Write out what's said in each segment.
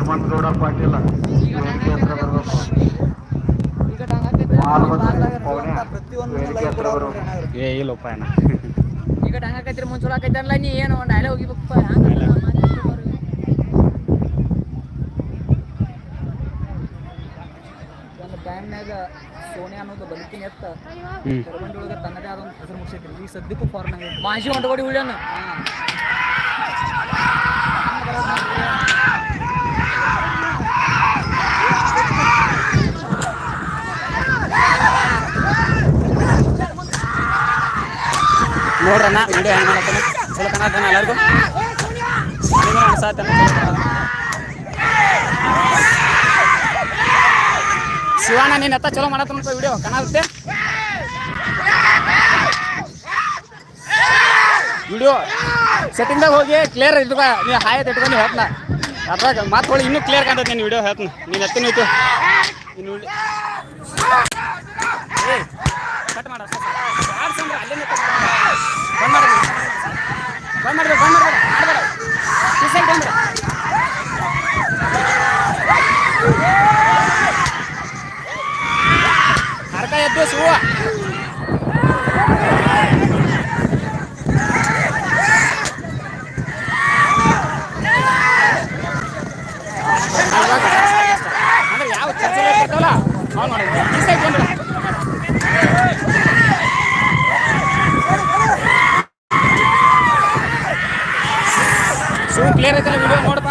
ಹನುಮಂತಗೌಡ ಪಾಟೀಲ. ವೇದಿಕೆ ಹತ್ರ ಬರ್ಬೇಕು. ಮಾಲ್ಮಂತ ಪೌಣೆ ವೇದಿಕೆ ಹತ್ರ ಬರ್ಬೇಕು ಏ ಇಲ್ಲಪ್ಪ ಏನ ಈಗ ಮುಂಚೂರ ನೀ ಏನು ಡೈಲಾಗ್ ಹೋಗಿಬೇಕಪ್ಪ ಒಂದು ಟೈಮ್ನಾಗ ಸೋನಿಯಾ ಅನ್ನೋದು ಬದುಕಿನ ಎತ್ತ ಒಳಗೆ ತನ್ನದೇ ಆದ ಒಂದು ಹೆಸರು ಮುಗಿಸೈತಿ. ಈ ಸದ್ಯಕ್ಕೂ ಫಾರ್ಮ್ ಮಾಜಿ ಹೊಂಟಗೋಡಿ ಉಳ್ಯಾನ ನೋಡ್ರಣ್ಣ ವಿಡಿಯೋ ಹೆಂಗೆ ಮಾಡತ್ತಾನೆ. ಚಲೋ ಕಾಣತ್ತಾನ ಎಲ್ಲರಿಗೂ. ಅನ್ಸಾತನ. ಶಿವಣ್ಣ ನೀನ್ ಎತ್ತ ಚಲೋ ಮಾಡತ್ತ ವಿಡಿಯೋ ಕಾಣತ್ತೆ ವಿಡಿಯೋ ಸೆಟ್ಟಿಂಗ್ದಾಗ ಹೋಗಿ ಕ್ಲಿಯರ್ ಇಟ್ಕ ನೀ ಹಾಯ್ ಇಟ್ಕೊಂಡು ಹೇಳ್ತನ. ಅದ್ರಾಗ ಮಾತು ಇನ್ನೂ ಕ್ಲಿಯರ್ ಕಾಣ್ತೈತೆ ನೀನು ವಿಡಿಯೋ ಹೇಳ್ತೀನಿ. ನೀನು ಎತ್ತಿನ ಹೋಯ್ತು. ನೀನು ಕಟ್ ಮಾಡ. ಇರ್ತಾವಲ್ಲ ಅವ್ನು ಮಾಡೋದು ಈ ಸೈಡ್ ಬಂದ್ರೆ ಶೂ ಕ್ಲಿಯರ್ ಐತಲ್ಲ ವಿಡಿಯೋ ನೋಡಪ್ಪ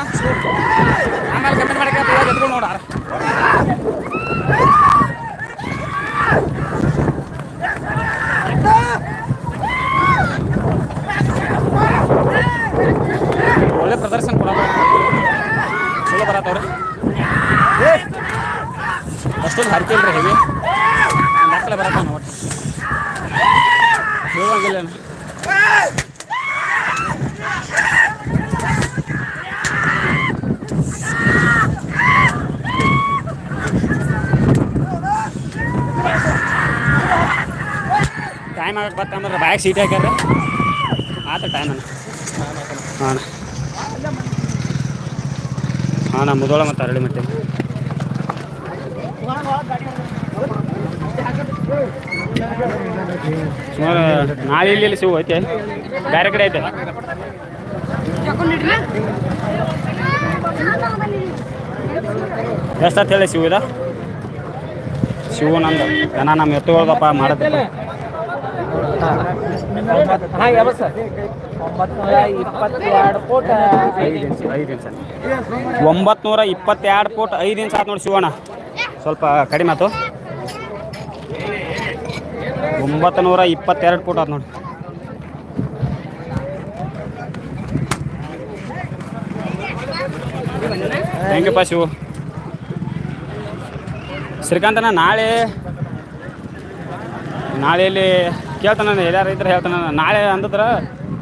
ಆಮೇಲೆ ಕಮೆಂಟ್ ಮಾಡಕ್ಕೆ ಇವಾಗ ಎದ್ಕೊಂಡು ನೋಡ ಒಳ್ಳೆ ಪ್ರದರ್ಶನ ಕೊಡೋದು ಚಲೋ ಬರತ್ತವ್ರೆ ಅಷ್ಟೊಂದು ಹರಿಕೆ ರೀ ಹೇಗೆ ದಾಖಲೆ ಬರತ್ತ ನೋಡಿ. ಹೋಗಂಗಿಲ್ಲ ಏನು. ಟೈಮ್ ಆಗಕ್ಕೆ ಬರ್ತಂದ್ರೆ ಬ್ಯಾಗ್ ಸೀಟ್ ಹಾಕ್ಯಾರ ಆತ ಟೈಮ್ ಅನ್ನ ಹಾಂ ಹಾಂ ನಾ ಮುದೋಳ ಮತ್ತು ಅರಳಿ ಮತ್ತೆ ಸುಮಾರು ನಾಳೆ ಇಲ್ಲಿ ಇಲ್ಲಿ ಸಿಗು ಐತೆ? ಬೇರೆ ಕಡೆ ಐತೆ. ಎಷ್ಟಾತ್ ಹೇಳಿ ಶಿವ ಇದ? ನಂದು. ಜನ ನಮ್ಮ ಎತ್ತುಗಳದಪ್ಪ ಮಾಡತ್ತಪ್ಪ ಒಂಬತ್ತು ನೂರ ಇಪ್ಪತ್ತೆರಡು ಫೂಟ್ ಐದು ಇಂಚ್ ಆತು ನೋಡಿ ಶಿವಣ್ಣ ಸ್ವಲ್ಪ ಕಡಿಮೆ ಆಯ್ತು ಒಂಬತ್ತು ನೂರ ಇಪ್ಪತ್ತೆರಡು ಫೂಟ್ ಆಯ್ತು ನೋಡಿ ಥ್ಯಾಂಕ್ ಯು ಶಿವು ಶ್ರೀಕಾಂತನ ನಾಳೆ ನಾಳೆ ಇಲ್ಲಿ ಕೇಳ್ತಾನ ಎಲ್ಲಾರು ಇದ್ರೆ ಹೇಳ್ತಾನ ನಾಳೆ ಅಂದ್ರೆ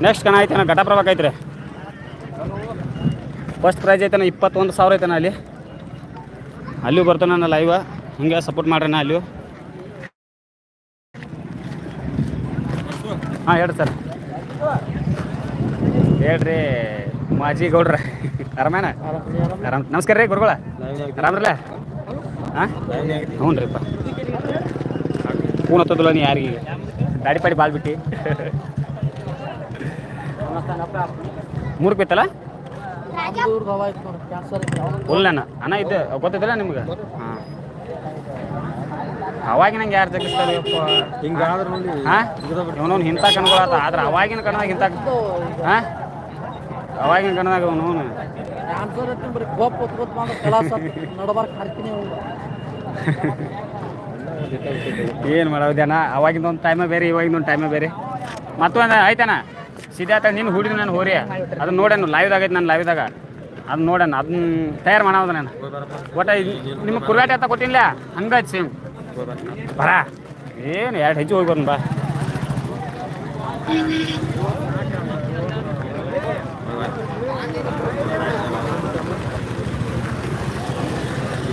ನೆಕ್ಸ್ಟ್ ಕಣ ಐತೆ ಘಟಪ್ರಭಾಕ್ ಐತ್ರಿ ಫಸ್ಟ್ ಪ್ರೈಸ್ ಐತೆ ಇಪ್ಪತ್ತೊಂದು ಸಾವಿರ ಐತೆ ಅಲ್ಲಿ. ಅಲ್ಲಿಯೂ ಬರ್ತಾನ ಲೈವ ಹಿಂಗೆ ಸಪೋರ್ಟ್ ಮಾಡ್ರಿ ನಾ ಅಲ್ಲಿಯೂ. ಹಾಂ, ಹೇಳ್ರಿ ಸರ್ ಹೇಳ್ರಿ ಮಾಜಿ ಗೌಡ್ರ. ಆರಾಮೇನ ಆರಾಮ್ ನಮಸ್ಕಾರ ರೀ ಗುರುಗಳ. ಆರಾಮ್ರಲ್ಲ ಹಾಂ? ಹ್ಞೂ ರೀಪ್ಪ ಫೋನ್ ಹತ್ತದಿಲ್ಲ ನೀ ಯಾರಿಗೆ ಗಾಡಿ ಪಾಡಿ ಬಾಳ್ಬಿಟ್ಟು ಮೂರು ಬಿತ್ತಲ್ಲ? ಫುಲ್ ಅಣ್ಣ ಇದು ಗೊತ್ತಿದ್ದಿಲ್ಲ ನಿಮ್ಗೆ? ಹಾಂ. ಅವಾಗಿನ ನಂಗೆ ಯಾರು ಜಗಿಸ್ತಾರೆ? ಹಿಂಗಾದ್ರೆ ಹಾಂ? ಇವನವ್ನು ಇಂಥ ಕಣ್ಗಳಾತ ಆದ್ರೆ ಅವಾಗಿನ ಕಣ್ಣದಾಗ ಇಂಥ ಹಾಂ? ಅವಾಗಿನ ಕಣ್ಣದಾಗ ಅವನು. ಏನು ಮಾಡೋದೇನ ಅವಾಗಿಂದ ಒಂದು ಟೈಮೇ ಬೇರೆ ಇವಾಗಿಂದ ಒಂದು ಟೈಮೇ ಬೇರೆ. ಮತ್ತೊಂದು ಆಯ್ತಾನ ಸಿದ್ಧಾರ್ಥ ನಿನ್ನ ಹುಡುಗಿ ನಾನು ಹೋರಿ. ಅದನ್ನ ನೋಡೇನು ಲೈವ್ದಾಗ ಐತೆ ನಾನು ಲೈವ್ದಾಗ ಅದು ನೋಡೇನ, ಅದನ್ನ ತಯಾರು ಮಾಡೋದು ನಾನು. ಒಟ್ಟ ನಿಮಗೆ ಕುರ್ಗಾಟ ಅಂತ ಕೊಟ್ಟಿಲ್ಲ ಹಂಗಾಯ್ತು ಸೇಮ್ ಬರ. ಏನು ಎರಡು ಹೆಜ್ಜೆ ಹೋಗಿ ಬರೋಣ ಬಾ.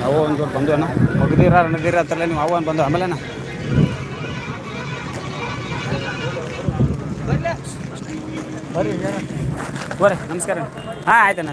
ಅವು ಒಂದು ಬಂದು ಅಣ್ಣ. ಹೋಗಿದ್ದೀರ ಅನ್ನದಿರ ಅಂತಲ್ಲ ನೀವು? ಅವು ಒಂದು ಬಂದು ಆಮೇಲೆನ ಬರ್ರಿ ಬರ್ರಿ ನಮಸ್ಕಾರ. ಹಾಂ ಆಯ್ತು ಅಣ್ಣ